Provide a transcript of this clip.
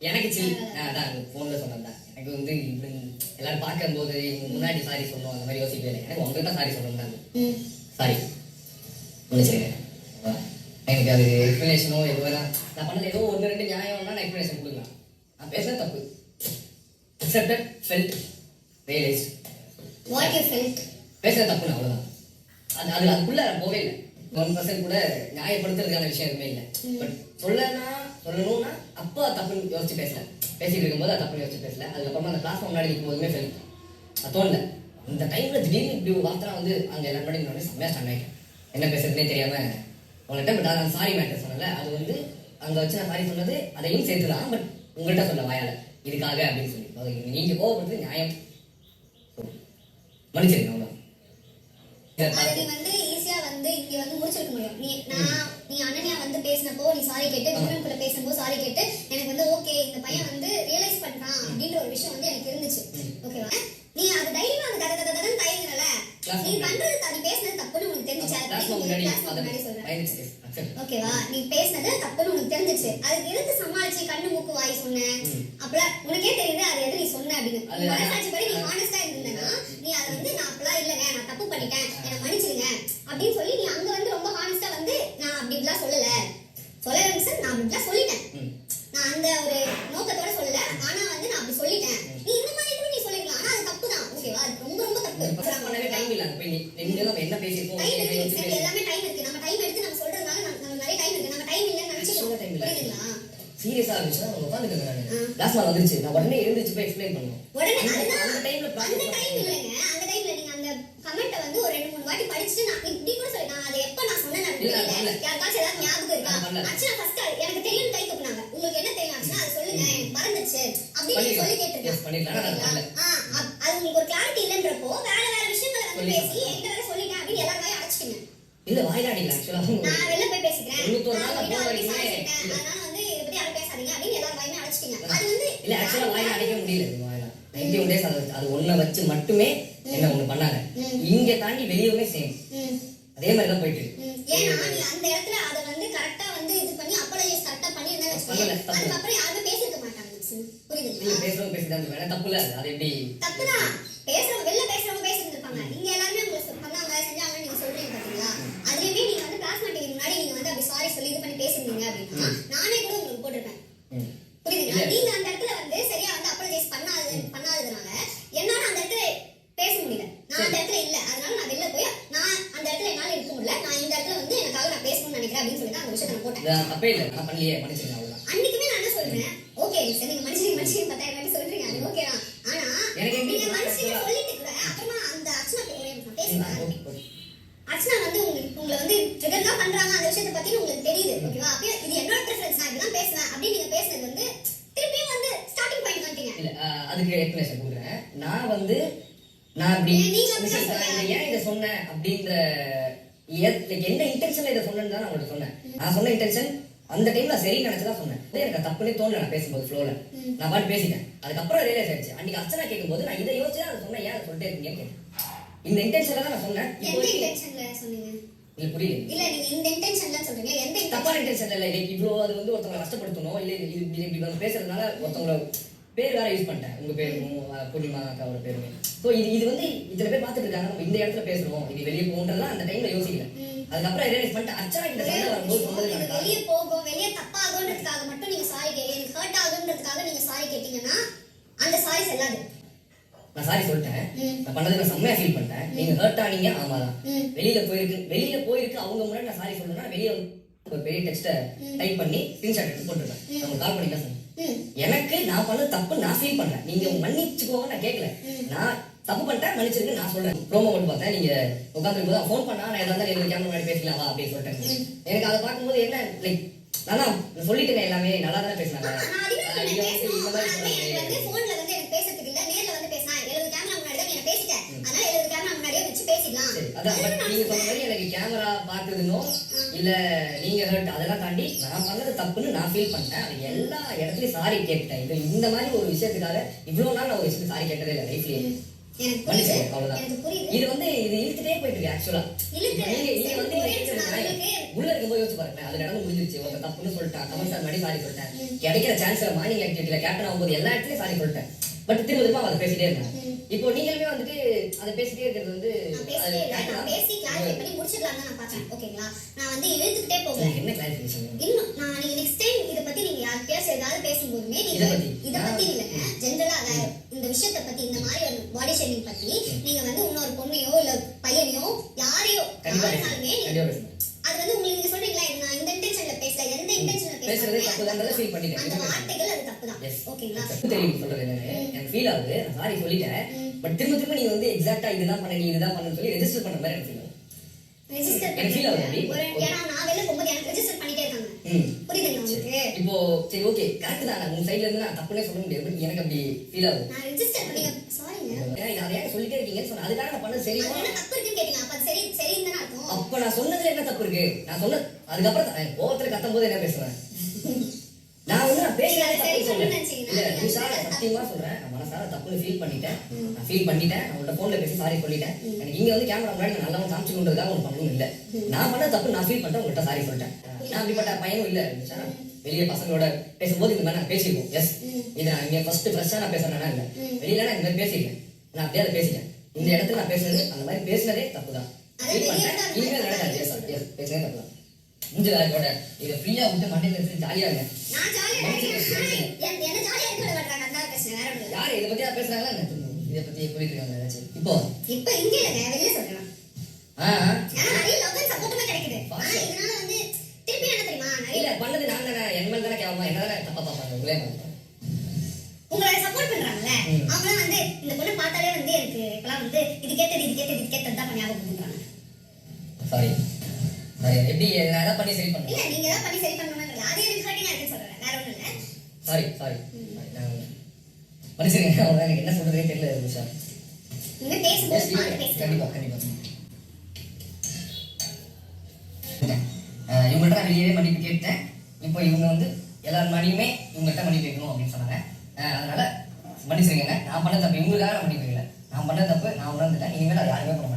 எனக்கு சில் அதான் ஃபோனில் சொன்னேன் தான் எனக்கு வந்து இப்படி எல்லாரும் பார்க்கும்போது முன்னாடி சாரி சொல்லணும் அந்த மாதிரி யோசிக்கவே இல்லை. எனக்கு உங்ககிட்ட சாரி சொல்லணும் தான் சாரி மன்னிச்சிருங்க எனக்கு அது எக்ஸ்பிளனேஷனோ எதுவோ நான் பண்ணது ஏதோ ஒன்று ரெண்டு நியாயம்னா நான் எக்ஸ்பிளனேஷன் கொடுக்கலாம். நான் பேசுறது தப்பு. Accepted felt realise what you felt பேசுறது தப்பு அவ்வளோதான் அது அது அதுக்குள்ள போவே இல்லை. ஒன் பர்சன்ட் கூட நியாயப்படுத்துறதுக்கான விஷயம் இல்லை. பட் சொல்லனா சொல்லணும்னா அப்போ தப்புன்னு யோசிச்சு பேசல. பேசிட்டு இருக்கும்போது அது தப்புன்னு யோசிச்சு பேசல. அதுக்கப்புறமா அந்த கிளாஸ் முன்னாடி நிற்கும் போதுமே ஃபெயில் அது தோணல இந்த டைம்ல திடீர்னு இப்படி ஒரு வார்த்தை வந்து அங்கே எல்லாரும் முன்னாடி நின்னோடனே செம்மையா ஸ்டாண்ட் ஆகிட்டேன் என்ன பேசுறதுனே தெரியாம உங்கள்கிட்ட பட் நான் சாரி மேட்டர் சொன்னல அது வந்து அங்க வச்சு நான் சாரி சொன்னது அதையும் சேர்த்து தான் பட் உங்கள்கிட்ட சொல்ல வாயால. இதுக்காக அப்படின்னு சொல்லி. நீங்க கோவப்படுறது நியாயம். மன்னிச்சிருக்கேன் அவ்வளோ அதுக்கு வந்து ஈஸியா வந்து இங்க வந்து முடிச்சிருக்க முடியும். நீ நான் நீ அனன்யா வந்து பேசினப்போ நீ சாரி கேட்டு விமன் கூட பேசும்போது சாரி கேட்டு எனக்கு வந்து ஓகே இந்த பையன் வந்து ரியலைஸ் பண்றான் அப்படின்ற ஒரு விஷயம் வந்து எனக்கு இருந்துச்சு. ஓகேவா? நீ அது தைரியமா அது தட தட தடன்னு தயங்குறல. நீ. பண்றது அது பேசுனது தப்புன்னு உனக்கு தெரிஞ்சுச்சு. ஓகேவா? நீ பேசுனது தப்புன்னு உனக்கு தெரிஞ்சுச்சு. அதுக்கு எதுக்கு சமாளிச்சு கண்ணு மூக்கு வாய் சொன்ன ம். அப்பலாம் உனக்கே தெரியுது அது எது நீ சொன்ன அப்படின்னு. மனசாட்சி படி நீ ஹானஸ்டா இருந்தேன்னா நீ அதை வந்து நான் அப்பலாம் இல்லைங்க நான் தப்பு பண்ணிட்டேன். என்னை மன்னிச்சிருங்க அப்படின்னு சொல்லி நீ அங்க வந்து ரொம்ப ஹானஸ்டா வந்து நான் அப்படி இப்படிலாம் சொல்லல சொல்லல சார் நான் அப்படிலாம் சொல்லிட்டேன் ம். நான் அந்த ஒரு நோக்கத்தோட சொல்லல ஆனா வந்து நான் அப்படி சொல்லிட்டேன் நீ இந்த மாதிரி கூட நீ சொல்லிருக்கலாம் ஆனா அது தப்பு தான் ஓகேவா அது ரொம்ப ரொம்ப இந்த process பண்ணவே time தப்பு இல்ல. அங்க போய் நீ- நீங்க நம்ம என்ன பேசியிருக்கோம், டைம் எல்லாமே டைம் இருக்கு நம்ம டைம் எடுத்து நம்ம சொல்றதுனால நம்ம நிறைய டைம் இருக்கு நம்ம டைம் இல்லைன்னு Actual time இல்ல. இருந்துச்சுன்னா அவங்க நானு. நாள் வந்துருச்சு. நான் உடனே போய். உடனே அந்த- டைம். இல்லைங்க அந்த டைம்ல நீங்க அந்த கமெண்ட்டை வந்து ஒரு ரெண்டு மூணு வாட்டி படிச்சுட்டு நான் இப்படி கூட சொல்லி நான் அதை எப்ப நான் சொன்னேன். யாருக்காச்சும் ஏதாவது ஞாபகம் இருக்கா பண்ணல. அர்ச்சனா ஃபர்ஸ்ட் எனக்கு தெரியும் கை தூக்குனாங்க உங்களுக்கு என்ன தெரியும் அர்ச்சனா அதை சொல்லுங்க எனக்கு மறந்துச்சு அப்படின்னு நீங்க சொல்லி பண்ணிருக்கலாம். Yes, பண்ணிருக்கலாம். ஆனா நான் கேட்டிருக்கேன் பண்ணல. ஆ, அப்- அது உங்களுக்கு ஒரு கிளாரிட்டி இல்லைன்றப்போ வேற வேற சொல்லிருக்கலாம். பேசி என்கிட்ட சொல்லிட்டேன் அப்படின்னு எல்லாரும் வாயும் அடைச்சிட்டீங்க இல்ல, வாயில அடிக்கல actual ஆ. நான் வெளில போய் பேசிக்கிறேன் தொண்ணூத்தொரு நாள் சாதிச்சிட்டேன். இல்ல. அதனால வந்து இதை பத்தி யாரும் பேசாதீங்க அப்படின்னு எல்லாரும் வாயுமே அடைச்சிட்டீங்க அது வந்து இல்ல, actual ஆ வாயில அடைக்க முடியல வாயில. 91 days அது அது ஒண்ணை வச்சு மட்டுமே என்ன ஒண்ணு பண்ணாங்க. இங்க தாண்டி வெளியவுமே சேம் அதே மாதிரி தான் போயிட்டு இருக்கு. ஏன்னா நீ அந்த இடத்துல அதை வந்து கரெக்டா வந்து இது பண்ணி அப்பளைஸ் கரெக்டா பண்ணியிருந்தேன்னு வச்சுக்கோங்க பண்ணல, தப்பு. அதுக்கப்புறம் யாருமே பேசியிருக்க மாட்டாங்க மிஸ். நீங்க பேசுறவங்க பேசிதான் வேணா தப்பு இல்ல அது எப்படி தப்புதான் பேசுறவங்க வெளில பேசுறவங்க பேசிட்டு இருப்பாங்க இங்க எல்லாருமே உங்களை சொ- பண்ணாங்க செஞ்சாங்கன்னு நீங்க சொல்றீங்க பாத்தீங்களா அதுலயுமே நீங்க வந்து கிளாஸ் மீட்டிங் முன்னாடி நீங்க வந்து அப்படி சாரி சொல்லி இது பண்ணி பேசிருந்தீங்க அப்படின்னா நானே கூட உங்களுக்கு போட்டிருப்பேன் ம். புரியுதுங்களா இல்ல. நீங்க அந்த இடத்துல வந்து சரியா வந்து அப்ரலைஸ் பண்ணாதது பண்ணாததுனால என்னால அந்த இடத்துல பேச முடியல நான் அந்த இடத்துல இல்ல அதனால நான் வெளில போய் நான் அந்த இடத்துல என்னால இருக்க முடியல நான் இந்த இடத்துல வந்து எனக்காக நான் பேசணும்னு நினைக்கிறேன் அப்படின்னு சொல்லி தான் அந்த விஷயத்தை நான் போட்டேன் இது தப்பே இல்ல நான் பண்ணலையே மன்னிச்சிருங்க அவ்வளவுதான். அன்னைக்குமே நான் என்ன சொல்றேன்? ஓகே சார் நீங்க மனுஷன் மனுஷன் பத்தாயிரம் வாட்டி சொல்றீங்க அது ஓகே தான். ஆனா எனக்கு நீங்க நான் மனுஷன் சொல்ல- சொல்லிட்டு கூட அப்புறமா அந்த அர்ச்சனா பேசுறேன் ஓகே. அர்ச்சனா வந்து உங்களுக்கு உங்களை வந்து ட்ரிகர் தான் பண்றாங்க அந்த விஷயத்தை பத்தி உங்களுக்கு தெரியுது ஓகேவா? அப்பயே இது என்னோட ப்ரிஃபரன்ஸ் நான் இப்படிதான் பேசுவேன் அப்படின்னு நீங்க பேசுனது வந்து திருப்பியும் வந்து ஸ்டார்டிங் பாயிண்ட் வந்துட்டீங்க. இல்ல அதுக்கு எக்ஸ்பிளேஷன் கொடுக்குறேன். நான் வந்து நான் அப்படி ஏன் அப்படி? இதை சொன்னேன் அப்படின்ற என்ன இன்டென்ஷன்ல இதை சொன்னேன்னு தான் நான் உங்கள்ட்ட சொன்னேன். நான் சொன்ன இன்டென்ஷன் அந்த டைம்ல சரி நினைச்சுதான் சொன்னேன். எனக்கு தப்புனே தோணல நான் பேசும்போது ஃப்ளோல. நான் பாட்டு பேசிட்டேன். அதுக்கப்புறம் ரியலைஸ் ஆயிடுச்சு. அன்னைக்கு அர்ச்சனா கேட்கும்போது நான் இதை யோசிச்சு அதை சொன்னேன். ஏன் சொல்லிட்டே இருக்கீங்கன்னு கேட்டேன். இந்த இன்டென்ஷன்ல தான் நான் சொன்னேன். இன்டென்ஷன்ல இல்ல புரியுது இல்ல நீங்க இந்த இன்டென்ஷன்ல சொல்றீங்க. எந்த தப்பான இன்டென்ஷன் இன்டென்ஷன் இல்லை. லைக் அது வந்து ஒருத்தவங்களை கஷ்டப்படுத்தணும். இல்லை இது இப்படி வந்து பேசுறதுனால ஒருத்தவங்கள பேர் வேற யூஸ் பண்ணிட்டேன். உங்க அஹ், பூர்ணிமா அக்காவோட பேருமே ஸோ இது இது வந்து இத்தனை பேர் பார்த்துட்டு இருக்காங்க. நம்ம இந்த இடத்துல பேசுறோம். இது வெளியே போகன்றதுலாம் அந்த டைம்ல யோசிக்கல. அதுக்கப்புறம் ரியலைஸ் பண்ணிட்டு அர்ச்சனா கிட்ட சண்டை வரும்போது சொன்னது வெளிய போகும் வெளிய தப்பாகுன்றதுக்காக மட்டும் நீங்க சாரி எனக்கு ஹர்ட் ஆகுன்றதுக்காக நீங்க சாரி கேட்டீங்கன்னா அந்த சாரி செல்லாது. நான் சாரி சொல்லிட்டேன். நான் பண்ணதுக்கு செம்மையா ஃபீல் பண்ணிட்டேன். நீங்க ஹர்ட் ஆனீங்க ஆமாதான். வெளியில போயிருக்கு வெளியில போயிருக்கு அவங்க முன்னாடி நான் சாரி சொல்றேன்னா வெளியே ஒரு பெரிய டெக்ஸ்ட்டை டைப் பண்ணி ஸ்கிரீன்ஷாட் எடுத்து போட்டுருக்கேன் அவங்க கால் பண்ணி எனக்கு நான் பண்ணது தப்பு நான் ஃபீல் பண்றேன் நீங்க மன்னிச்சுக்கோங்க நான் கேட்கல நான் தப்பு பண்ணிட்டேன் மன்னிச்சிருங்க நான் சொல்றேன். ப்ரோமோ மட்டும் பார்த்தேன். நீங்க உட்காந்துருக்கும் போது ஃபோன் பண்ணா நான் ஏதாவது எனக்கு கேமரா முன்னாடி பேசலாம் அப்படின்னு சொல்லிட்டேன். எனக்கு அதை பார்க்கும்போது என்ன லைக் நான் தான் சொல்லிட்டேன் எல்லாமே நல்லா தானே பேசினாங்க. நான் அதுவே அஹ் சொன்னேன், இது வந்து பேசணும். இந்த மாதிரி ஆனா எனக்கு வந்து சொன்னாங்க. போன்ல வந்து எனக்கு பேசுறதுக்கு இல்ல, நேர்ல வந்து பேசினா, 70 கேமரா முன்னாடி தான் நீ என்னை பேசிட்ட. அதனால 70 கேமரா முன்னாடியே வச்சு பேசிடலாம். சரி அதான் அதுவே பட் நான் நீங்க சொன்ன மாதிரி எனக்கு கேமரா பாக்குறதுனோ இல்ல நீங்க ஹர்ட் அதெல்லாம் தாண்டி நான் பண்ணது தப்புன்னு நான் ஃபீல் பண்ணிட்டேன். அது எல்லா இடத்துலயும் சாரி கேட்டேன் இது இந்த மாதிரி ஒரு விஷயத்துக்காக இவ்வளவு நாள் நான் ஒரு விஷயத்துக்கு சாரி கேட்டதே இல்லை லைஃப்லயே இது வந்து இது இழுத்துட்டே போயிட்டு இருக்கு ஆக்சுவலா. நீங்க சரி, வந்து போயிடுச்சு, இழுக்கிற நான் நியாயம். உங்களுக்கு- உள்ள இருக்கும்போது யோசிச்சு பாருங்க அது நடந்து முடிஞ்சிருச்சு. ஒருத்தர் தப்புன்னு சொல்லிட்டான் கமல் சார் சொல்லிட்டேன் ம். கிடைக்கிற சான்ஸ்ல மார்னிங் ஆக்டிவிட்டில கேப்டன் ஆகும்போது எல்லா இடத்துலயும் சாரி சொல்லிட்டேன். பட் திரும்ப திரும்ப அதை பேசிட்டே இருந்தேன் ம். இப்போ நீங்களுமே வந்துட்டு அதை பேசிட்டே இருக்கிறது வந்து இல்லை. பேசி கிளாரிஃபை பண்ணி முடிச்சிடலாம் தான் நான் பார்த்தேன். ஓகேங்களா நான் வந்து இழுத்துக்கிட்டே போகல. உங்களுக்கு என்ன கிளாரிஃபிகேஷன் இன்னும் நான் நீங்க நெக்ஸ்ட் டைம் இத பத்தி நீங்க யார்கிட்டயாச்சும் ஏதாவது பேசும்போதுமே நீங்க இத பத்தி? இல்லைங்க ஜென்ரலா இந்த விஷயத்தை பத்தி இந்த மாதிரி பாடி ஷேமிங் பத்தி நீங்க வந்து இன்னொரு பொண்ணையோ இல்ல பையனையோ யாரையோ யாருனாலுமே. அது வந்து உங்களுக்கு நீங்க சொல்றீங்களா? நான் இந்த இன்டென்ஷன்ல பேசல எந்த இன்டென்ஷன்ல பேசுறது பேசுறேன். அந்த வார்த்தைகள் அது தப்புதான். Yes. ஓகேங்களா? தப்பு தெரியும் சொல்றது எனக்கு ஃபீல் ஆகுது. நான் சாரி சொல்லிட்டேன். பட் திரும்ப திரும்ப நீங்க வந்து எக்ஸாக்ட்டா இதுதான் பண்ண நீ இதுதான் பண்ணு சொல்லி ரெஜிஸ்டர் பண்ற மாதிரி எனக்கு ஃபீல் ரெஜிஸ்டர் எனக்கு feel ஆகுது. ஒரு ஏன்னா நான் வெளில போகும்போது எனக்கு ரெஜிஸ்டர் பண்ணிட்டே இருக்காங்க. ம். புரியுதுங்களா உங்களுக்கு? இப்போ சரி ஓகே கரெக்ட் தான். நான் உங்க சைடுல இருந்து நான் தப்புனே சொல்ல முடியாது. பட் எனக்கு அப்படி ஃபீல் ஆகுது. நான் ரெஜிஸ்டர் பண்ணி சொல்லிட்டே இருக்கீங்கன்னு அதுக்காக நான் பண்ணது சரி. அது என்ன தப்பு இருக்குன்னு கேட்டீங்க. அப்ப அது சரி சரின்னு தானே அர்த்தம். அப்ப நான் சொன்னதுல என்ன தப்பு இருக்கு? நான் சொன்ன அதுக்கப்புறம் தான். என் கோவத்துல கத்தும் போது என்ன பேசுவேன் நான் வந்து நான் பேசினாலே நீங்க சரி தப்பு சொல்றேன். சத்தியமா மனசார தப்புன்னு ஃபீல் பண்ணிட்டேன். நான் ஃபீல் பண்ணிட்டேன். நான் உங்கள்ட்ட போன்ல பேசி சாரி சொல்லிட்டேன். எனக்கு இங்க வந்து கேமரா முன்னாடி நான் காமிச்சுக்கொண்டதுக்காக ஒன்று பண்ணணும் இல்ல. நான் பண்ண தப்பு நான் ஃபீல் பண்ணிட்டேன் உங்கள்ட்ட சாரி சொல்லிட்டேன். நான் அப்படிப்பட்ட பையனும் இல்ல வெளியே பசங்களோட பேசும்போது இந்த மாதிரி நான் பேசியிருக்கோம் எஸ். இது நான் இங்க ஃபர்ஸ்ட் ஃப்ரெஷ்ஷா நான் பேசுறேன்னா இல்ல. வெளியில நான் இந்த மாதிரி பேசியிருக்கேன். நான் அப்படியே அதை பேசிட்டேன். இந்த இடத்துல நான் பேசுனது அந்த மாதிரி பேசுனதே தப்பு தான் இனிமேல் நடக்காது. எஸ் எஸ் தப்பு தான் முடிஞ்சதா கூட இதை ஃப்ரீயா விட்டு மண்டையில எடுத்து ஜாலியா இருங்க. யாரு? இதை பத்தி பேசுறாங்களா? இதை பத்தி புரியுது இருக்காங்க ஏதாச்சும். இப்போ? இப்ப இங்க இல்லைங்க வெளிய சொல்றேன். ஆ நிறைய லவ் சப்போர்ட்டுமே கிடைக்குது. இதனால வந்து திருப்பி என்ன தெரியுமா? இல்ல பண்ணது நான் தானே என் மேல தானே கேவமா என்ன தானே தப்பா பார்ப்பாங்க உங்களே மாதிரி உங்களை சப்போர்ட் பண்றாங்கல்ல? ம். அவங்களாம் வந்து இந்த பொண்ணு பார்த்தாலே வந்து எனக்கு இப்பெல்லாம் வந்து இது கேட்டது இது கேட்டது இது கேட்டது தான் ஞாபகம் பண்றாங்க சாரி சாரி எப்படி நான் எதாவது பண்ணி சரி இல்ல பண்ணேன் நீங்க தான் பண்ணி சரி பண்ணணும் அது எனக்கு ஹர்ட்டிங்கா இருக்குன்னு சொல்றேன். வேற ஒண்ணும் இல்ல. சாரி சாரி அவ்வளவுதான். எனக்கு என்ன சொல்றதே தெரியல பேசும்போது பார்த்து பேசுங்க. கண்டிப்பா கண்டிப்பா. இவங்கள்ட்ட நான் வெளியவே மன்னிப்பு கேட்டேன். இப்போ இவங்க வந்து எல்லார் மணியுமே இவங்கள்ட்ட மணி வைக்கணும் அப்படின்னு சொன்னாங்க. அதனால் அதனால மன்னிச்சிருங்க நான் பண்ண தப்பு இவங்களுக்காக நான் மன்னிப்பு வைக்கல நான் பண்ண தப்பு நான் உணர்ந்துட்டேன். இனிமேல் அதை யாருமே பண்ண